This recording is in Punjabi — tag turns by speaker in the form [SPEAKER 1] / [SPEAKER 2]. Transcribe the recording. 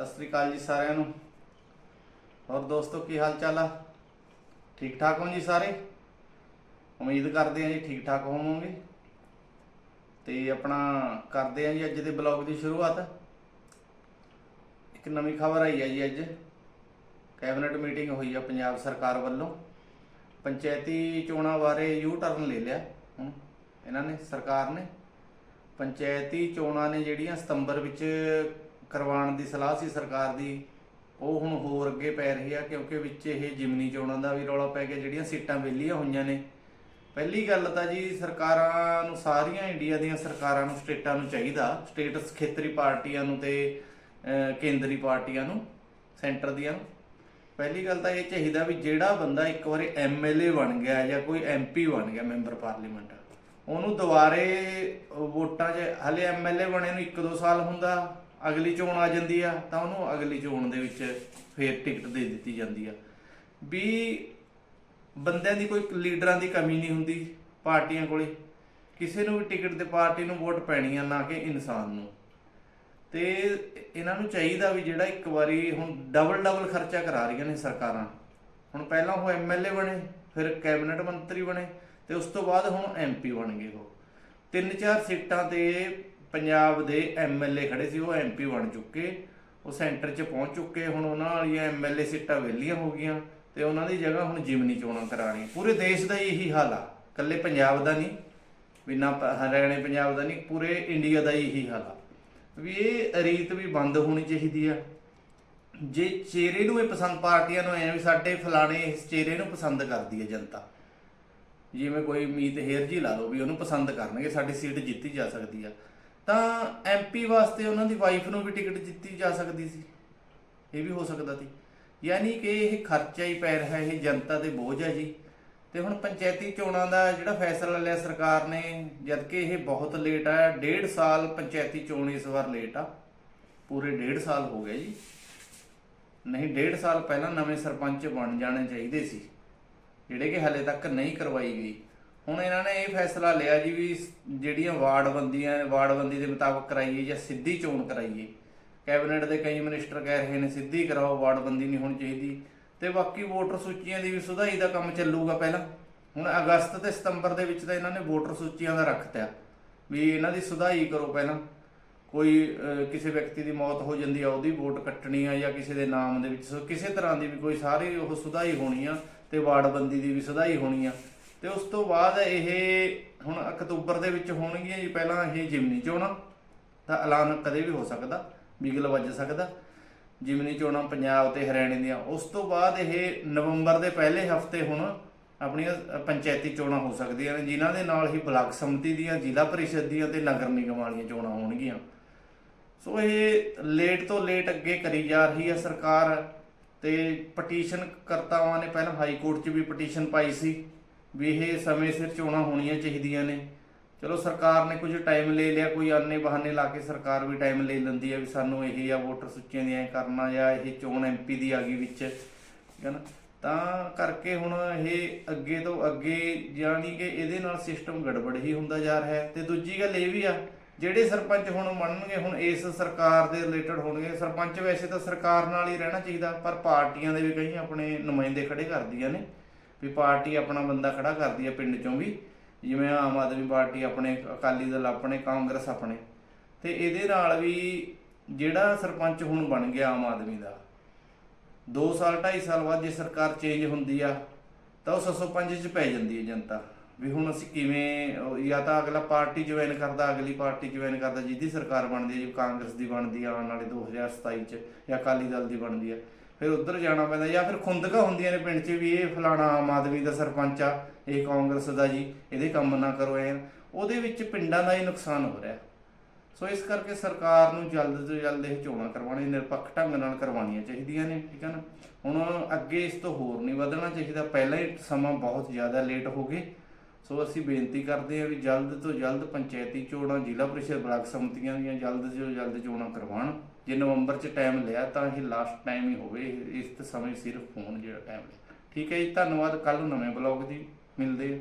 [SPEAKER 1] ਸਤਿ ਸ੍ਰੀ ਅਕਾਲ ਜੀ ਸਾਰਿਆਂ ਨੂੰ। ਹੋਰ ਦੋਸਤੋ, ਕੀ ਹਾਲ ਚਾਲ ਆ? ਠੀਕ ਠਾਕ ਹੋ ਜੀ ਸਾਰੇ? ਉਮੀਦ ਕਰਦੇ ਹਾਂ ਜੀ ਠੀਕ ਠਾਕ ਹੋਵੋਗੇ। ਤੇ ਆਪਣਾ ਕਰਦੇ ਹਾਂ ਜੀ ਅੱਜ ਦੇ ਬਲੌਗ ਦੀ ਸ਼ੁਰੂਆਤ। ਇੱਕ ਨਵੀਂ ਖਬਰ ਆਈ ਹੈ ਜੀ ਅੱਜ। ਕੈਬਨਿਟ ਮੀਟਿੰਗ ਹੋਈ ਆ ਪੰਜਾਬ ਸਰਕਾਰ ਵੱਲੋਂ। ਪੰਚਾਇਤੀ ਚੋਣਾਂ ਬਾਰੇ ਯੂ ਟਰਨ ਲੈ ਲਿਆ। ਹੁਣ ਇਹਨਾਂ ਨੇ, ਸਰਕਾਰ ਨੇ। ਪੰਚਾਇਤੀ ਚੋਣਾਂ ਨੇ ਜਿਹੜੀਆਂ ਸਤੰਬਰ ਵਿੱਚ ਕਰਵਾਉਣ ਦੀ ਸਲਾਹ ਸੀ ਸਰਕਾਰ ਦੀ, ਉਹ ਹੁਣ ਹੋਰ ਅੱਗੇ ਪੈ ਰਹੀ ਆ, ਕਿਉਂਕਿ ਵਿੱਚ ਇਹ ਜਿਮਨੀ ਚੋਣਾਂ ਦਾ ਵੀ ਰੌਲਾ ਪੈ ਗਿਆ, ਜਿਹੜੀਆਂ ਸੀਟਾਂ ਵਿਹਲੀਆਂ ਹੋਈਆਂ ਨੇ। ਪਹਿਲੀ ਗੱਲ ਤਾਂ ਜੀ, ਸਰਕਾਰਾਂ ਨੂੰ ਸਾਰੀਆਂ ਇੰਡੀਆ ਦੀਆਂ ਸਰਕਾਰਾਂ ਨੂੰ, ਸਟੇਟਾਂ ਨੂੰ ਚਾਹੀਦਾ, ਸਟੇਟਸ ਖੇਤਰੀ ਪਾਰਟੀਆਂ ਨੂੰ ਤੇ ਕੇਂਦਰੀ ਪਾਰਟੀਆਂ ਨੂੰ, ਸੈਂਟਰ ਦੀਆਂ ਪਹਿਲੀ ਗੱਲ ਤਾਂ ਇਹ ਚਾਹੀਦਾ ਵੀ ਜਿਹੜਾ ਬੰਦਾ ਇੱਕ ਵਾਰੀ ਐਮਐਲਏ ਬਣ ਗਿਆ ਜਾਂ ਕੋਈ ਐਮਪੀ ਬਣ ਗਿਆ ਮੈਂਬਰ ਪਾਰਲੀਮੈਂਟ, ਉਹਨੂੰ ਦੁਬਾਰੇ ਵੋਟਾਂ 'ਚ, ਹਲੇ ਐਮਐਲਏ ਬਣੇ ਨੂੰ 1-2 ਸਾਲ ਹੁੰਦਾ ਅਗਲੀ ਚੋਣ ਆ ਜਾਂਦੀ ਆ, ਤਾਂ ਉਹਨੂੰ ਅਗਲੀ ਚੋਣ ਦੇ ਵਿੱਚ ਫੇਰ ਟਿਕਟ ਦੇ ਦਿੱਤੀ ਜਾਂਦੀ ਆ। ਵੀ ਬੰਦਿਆਂ ਦੀ ਕੋਈ ਲੀਡਰਾਂ ਦੀ ਕਮੀ ਨਹੀਂ ਹੁੰਦੀ ਪਾਰਟੀਆਂ ਕੋਲੇ। ਕਿਸੇ ਨੂੰ ਵੀ ਟਿਕਟ ਤੇ ਪਾਰਟੀ ਨੂੰ ਵੋਟ ਪੈਣੀ ਆ, ਨਾ ਕਿ ਇਨਸਾਨ ਨੂੰ। ਤੇ ਇਹਨਾਂ ਨੂੰ ਚਾਹੀਦਾ ਵੀ ਜਿਹੜਾ ਇੱਕ ਵਾਰੀ ਹੁਣ ਡਬਲ ਡਬਲ ਖਰਚਾ ਕਰਾ ਰਹੀਆਂ ਨੇ ਸਰਕਾਰਾਂ। ਹੁਣ ਪਹਿਲਾਂ ਉਹ ਐਮਐਲਏ ਬਣੇ, ਫਿਰ ਕੈਬਨਿਟ ਮੰਤਰੀ ਬਣੇ, ਤੇ ਉਸ ਤੋਂ ਬਾਅਦ ਹੁਣ ਐਮਪੀ ਬਣ ਗਏ ਉਹ। ਤਿੰਨ ਚਾਰ ਸੀਟਾਂ ਤੇ ਪੰਜਾਬ ਦੇ ਐਮਐਲਏ ਖੜੇ ਸੀ, ਉਹ ਐਮਪੀ ਬਣ ਚੁੱਕੇ। ਉਹ ਸੈਂਟਰ 'ਚ ਪਹੁੰਚ ਚੁੱਕੇ, ਹੁਣ ਉਹਨਾਂ ਵਾਲੀਆਂ ਐਮਐਲਏ ਸੀਟਾਂ ਵਿਹਲੀਆਂ ਹੋ ਗਈਆਂ ਤੇ ਉਹਨਾਂ ਦੀ ਜਗ੍ਹਾ ਹੁਣ ਜਿਮਨੀ ਚੋਣਾਂ ਕਰਾਣੀ ਪੂਰੇ ਦੇਸ਼ ਦਾ ਇਹੀ ਹਾਲ ਆ, ਇਕੱਲੇ ਪੰਜਾਬ ਦਾ ਨਹੀਂ, ਵੀ ਨਾ ਹਰਿਆਣੇ ਪੰਜਾਬ ਦਾ ਨਹੀਂ, ਪੂਰੇ ਇੰਡੀਆ ਦਾ ਇਹੀ ਹਾਲ ਆ। ਵੀ ਇਹ ਰੀਤ ਵੀ ਬੰਦ ਹੋਣੀ ਚਾਹੀਦੀ ਆ। ਜੇ ਚਿਹਰੇ ਨੂੰ ਇਹ ਪਸੰਦ, ਪਾਰਟੀਆਂ ਨੂੰ ਐ ਵੀ ਸਾਡੇ ਫਲਾਣੇ ਇਸ ਚਿਹਰੇ ਨੂੰ ਪਸੰਦ ਕਰਦੀ ਹੈ ਜਨਤਾ, ਜਿਵੇਂ ਕੋਈ ਮੀਤ ਹੇਰ ਜੀ ਲਾ ਲਓ ਵੀ ਉਹਨੂੰ ਪਸੰਦ ਕਰਨਗੇ, ਸਾਡੀ ਸੀਟ ਜਿੱਤੀ ਜਾ ਸਕਦੀ ਆ। ਤਾਂ ਐਮਪੀ ਵਾਸਤੇ ਉਹਨਾਂ ਦੀ ਵਾਈਫ ਨੂੰ ਵੀ ਟਿਕਟ ਦਿੱਤੀ ਜਾ ਸਕਦੀ ਸੀ। ਇਹ ਵੀ ਹੋ ਸਕਦਾ ਸੀ। ਯਾਨੀ ਕਿ ਇਹ ਖਰਚਾ ਹੀ ਪੈ ਰਿਹਾ, ਇਹ ਜਨਤਾ ਦੇ ਬੋਝ ਹੈ ਜੀ। ਤੇ ਹੁਣ ਪੰਚਾਇਤੀ ਚੋਣਾਂ ਦਾ ਜਿਹੜਾ ਫੈਸਲਾ ਲਿਆ ਸਰਕਾਰ ਨੇ ਜਦਕਿ ਇਹ ਬਹੁਤ ਲੇਟ ਆ, ਡੇਢ ਸਾਲ ਪੰਚਾਇਤੀ ਚੋਣ ਇਸ ਵਾਰ ਲੇਟ ਆ। ਪੂਰੇ ਡੇਢ ਸਾਲ ਹੋ ਗਏ ਜੀ। ਨਹੀਂ, ਡੇਢ ਸਾਲ ਪਹਿਲਾਂ ਨਵੇਂ ਸਰਪੰਚ ਬਣ ਜਾਣੇ ਚਾਹੀਦੇ ਸੀ, ਜਿਹੜੇ ਕਿ ਹਲੇ ਤੱਕ ਨਹੀਂ ਕਰਵਾਈ ਗਈ। ਹੁਣ ਇਹਨਾਂ ਨੇ ਇਹ ਫੈਸਲਾ ਲਿਆ ਜੀ ਵੀ ਜਿਹੜੀਆਂ ਵਾਰਡ ਬੰਦੀਆਂ, ਵਾਰਡ ਬੰਦੀ ਦੇ ਮੁਤਾਬਕ ਕਰਾਈਏ ਜਾਂ ਸਿੱਧੀ ਚੋਣ ਕਰਾਈਏ। ਕੈਬਨਿਟ ਦੇ ਕਈ ਮਿਨਿਸਟਰ ਕਹਿ ਰਹੇ ਨੇ ਸਿੱਧੀ ਕਰਾਓ, ਵਾਰਡ ਬੰਦੀ ਨਹੀਂ ਹੋਣੀ ਚਾਹੀਦੀ। ਤੇ ਬਾਕੀ ਵੋਟਰ ਸੂਚੀਆਂ ਦੀ ਵੀ ਸੁਧਾਈ ਦਾ ਕੰਮ ਚੱਲੂਗਾ ਪਹਿਲਾਂ। ਹੁਣ ਅਗਸਤ ਤੇ ਸਤੰਬਰ ਦੇ ਵਿੱਚ ਤਾਂ ਇਹਨਾਂ ਨੇ ਵੋਟਰ ਸੂਚੀਆਂ ਦਾ ਰੱਖਤਾ ਵੀ ਇਹਨਾਂ ਦੀ ਸੁਧਾਈ ਕਰੋ ਪਹਿਲਾਂ। ਕੋਈ ਕਿਸੇ ਵਿਅਕਤੀ ਦੀ ਮੌਤ ਹੋ ਜਾਂਦੀ ਆ, ਉਹਦੀ ਵੋਟ ਕੱਟਣੀ ਆ ਜਾਂ ਕਿਸੇ ਦੇ ਨਾਮ ਦੇ ਵਿੱਚ, ਕਿਸੇ ਤਰ੍ਹਾਂ ਦੀ ਵੀ ਕੋਈ ਸਾਰੀ ਉਹ ਸੁਧਾਈ ਹੋਣੀ ਆ ਤੇ ਵਾਰਡਬੰਦੀ ਦੀ ਵੀ ਸੁਧਾਈ ਹੋਣੀ ਆ। ਤੇ ਉਸ ਤੋਂ ਬਾਅਦ ਇਹ ਹੁਣ ਅਕਤੂਬਰ ਦੇ ਵਿੱਚ ਹੋਣਗੀਆਂ ਜੀ, ਪਹਿਲਾਂ ਇਹ ਜਿਮਨੀ ਚੋਣਾਂ। ਦਾ ਐਲਾਨ ਕਦੇ ਵੀ ਹੋ ਸਕਦਾ, ਬਿਗਲ ਵੱਜ ਸਕਦਾ। ਜਿਮਨੀ ਚੋਣਾਂ ਪੰਜਾਬ ਤੇ ਹਰਿਆਣੇ ਦੀਆਂ। ਉਸ ਤੋਂ ਬਾਅਦ ਇਹ ਨਵੰਬਰ ਦੇ ਪਹਿਲੇ ਹਫ਼ਤੇ ਹੁਣ ਆਪਣੀਆਂ ਪੰਚਾਇਤੀ ਚੋਣਾਂ ਹੋ ਸਕਦੀਆਂ ਨੇ, ਜਿਨ੍ਹਾਂ ਦੇ ਨਾਲ ਹੀ ਬਲਾਕ ਸਮਿਤੀ ਦੀਆਂ, ਜ਼ਿਲ੍ਹਾ ਪਰਿਸ਼ਦ ਦੀਆਂ ਤੇ ਨਗਰ ਨਿਗਮ ਵਾਲੀਆਂ ਚੋਣਾਂ ਹੋਣਗੀਆਂ। ਸੋ ਇਹ ਲੇਟ ਤੋਂ ਲੇਟ ਅੱਗੇ ਕਰੀ ਜਾ ਰਹੀ ਹੈ ਸਰਕਾਰ ਤੇ ਪਟੀਸ਼ਨ ਕਰਤਾਵਾਂ ਨੇ, ਪਹਿਲਾਂ ਹਾਈ ਕੋਰਟ 'ਚ ਵੀ ਪਟੀਸ਼ਨ ਪਾਈ ਸੀ। ਵੀ ਇਹ ਸਮੇਂ ਸਿਰ ਚੋਣਾਂ ਹੋਣੀਆਂ ਚਾਹੀਦੀਆਂ ਨੇ। ਚਲੋ ਸਰਕਾਰ ਨੇ ਕੁਝ ਟਾਈਮ ਲੈ ਲਿਆ, ਕੋਈ ਆਨੇ ਬਹਾਨੇ ਲਾ ਕੇ ਸਰਕਾਰ ਵੀ ਟਾਈਮ ਲੈ ਲੈਂਦੀ ਹੈ ਵੀ ਸਾਨੂੰ ਇਹ ਆ ਵੋਟਰ ਸੂਚੀਆਂ ਦੀਆਂ ਐ ਕਰਨਾ ਜਾਂ ਇਹ ਚੋਣ ਐਮਪੀ ਦੀ ਆ ਗਈ ਵਿੱਚ। ਹੈ ਨਾ? ਤਾਂ ਕਰਕੇ ਹੁਣ ਇਹ ਅੱਗੇ ਤੋਂ ਅੱਗੇ ਜਾਣੀ ਕਿ ਇਹਦੇ ਨਾਲ ਸਿਸਟਮ ਗੜਬੜ ਹੀ ਹੁੰਦਾ ਜਾ ਰਿਹਾ ਹੈ। ਤੇ ਦੂਜੀ ਗੱਲ ਇਹ ਵੀ ਆ, ਜਿਹੜੇ ਸਰਪੰਚ ਹੁਣ ਮੰਨਣਗੇ, ਹੁਣ ਇਸ ਸਰਕਾਰ ਦੇ ਰਿਲੇਟਡ ਹੋਣਗੇ, ਸਰਪੰਚ ਵੈਸੇ ਤਾਂ ਸਰਕਾਰ ਨਾਲ ਹੀ ਰਹਿਣਾ ਚਾਹੀਦਾ, ਪਰ ਪਾਰਟੀਆਂ ਦੇ ਵੀ ਕਈ ਆਪਣੇ ਨੁਮਾਇੰਦੇ ਖੜੇ ਕਰਦੀਆਂ ਨੇ। ਵੀ ਪਾਰਟੀ ਆਪਣਾ ਬੰਦਾ ਖੜਾ ਕਰਦੀ ਹੈ ਪਿੰਡ ਚੋਂ ਵੀ। ਜਿਵੇਂ ਆਮ ਆਦਮੀ ਪਾਰਟੀ ਆਪਣੇ, ਅਕਾਲੀ ਦਲ ਆਪਣੇ, ਕਾਂਗਰਸ ਆਪਣੇ। ਤੇ ਇਹਦੇ ਨਾਲ ਵੀ ਜਿਹੜਾ ਸਰਪੰਚ ਹੁਣ ਬਣ ਗਿਆ ਆਮ ਆਦਮੀ ਦਾ 2 ਸਾਲ 2.5 ਸਾਲ ਬਾਅਦ ਜੇ ਸਰਕਾਰ ਚੇਂਜ ਹੁੰਦੀ ਆ, ਤਾਂ ਉਹ 605 ਚ ਪੈ ਜਾਂਦੀ ਹੈ ਜਨਤਾ। ਵੀ ਹੁਣ ਅਸੀਂ ਕਿਵੇਂ ਜਾਂ ਤਾਂ ਅਗਲਾ ਪਾਰਟੀ ਜੁਆਇਨ ਕਰਦਾ, ਅਗਲੀ ਪਾਰਟੀ ਜੁਆਇਨ ਕਰਦਾ, ਜਿਹਦੀ ਸਰਕਾਰ ਬਣਦੀ ਹੈ, ਜੀ ਕਾਂਗਰਸ ਦੀ ਬਣਦੀ ਆ, ਆਉਣ ਵਾਲੇ 2027 ਚ, ਜਾਂ ਅਕਾਲੀ ਦਲ ਦੀ ਬਣਦੀ ਆ। ਫਿਰ ਉੱਧਰ ਜਾਣਾ ਪੈਂਦਾ ਜਾਂ ਫਿਰ ਖੁੰਦਕਾਂ ਹੁੰਦੀਆਂ ਨੇ ਪਿੰਡ 'ਚ ਵੀ ਇਹ ਫਲਾਣਾ ਆਮ ਆਦਮੀ ਦਾ ਸਰਪੰਚ ਆ, ਇਹ ਕਾਂਗਰਸ ਦਾ ਜੀ, ਇਹਦੇ ਕੰਮ ਨਾ ਕਰੋ ਐ ਉਹਦੇ ਵਿੱਚ ਪਿੰਡਾਂ ਦਾ ਹੀ ਨੁਕਸਾਨ ਹੋ ਰਿਹਾ। ਸੋ ਇਸ ਕਰਕੇ ਸਰਕਾਰ ਨੂੰ ਜਲਦ ਤੋਂ ਜਲਦ ਇਹ ਚੋਣਾਂ ਕਰਵਾਉਣੀਆਂ, ਨਿਰਪੱਖ ਢੰਗ ਨਾਲ ਕਰਵਾਉਣੀਆਂ ਚਾਹੀਦੀਆਂ ਨੇ, ਠੀਕ ਹੈ ਨਾ? ਹੁਣ ਅੱਗੇ ਇਸ ਤੋਂ ਹੋਰ ਨਹੀਂ ਵਧਣਾ ਚਾਹੀਦਾ। ਪਹਿਲਾਂ ਹੀ ਸਮਾਂ ਬਹੁਤ ਜ਼ਿਆਦਾ ਲੇਟ ਹੋ ਗਏ। ਸੋ ਅਸੀਂ ਬੇਨਤੀ ਕਰਦੇ ਹਾਂ ਵੀ ਜਲਦ ਤੋਂ ਜਲਦ ਪੰਚਾਇਤੀ ਚੋਣਾਂ, ਜ਼ਿਲ੍ਹਾ ਪ੍ਰੀਸ਼ਦ ਬਲਾਕ ਸਮਿਤੀਆਂ ਦੀਆਂ ਜਲਦ ਤੋਂ ਜਲਦ ਚੋਣਾਂ ਕਰਵਾਉਣ। ਜੇ ਨਵੰਬਰ 'ਚ ਟਾਈਮ ਲਿਆ ਤਾਂ ਇਹ ਲਾਸਟ ਟਾਈਮ ਹੀ ਹੋਵੇ, ਇਸ ਸਮੇਂ ਸਿਰਫ ਫੋਨ ਜਿਹੜਾ ਟਾਈਮ ਲਿਆ। ਠੀਕ ਹੈ ਜੀ, ਧੰਨਵਾਦ ਕੱਲ ਨੂੰ ਨਵੇਂ ਬਲੌਗ ਦੀ, ਮਿਲਦੇ ਹਾਂ।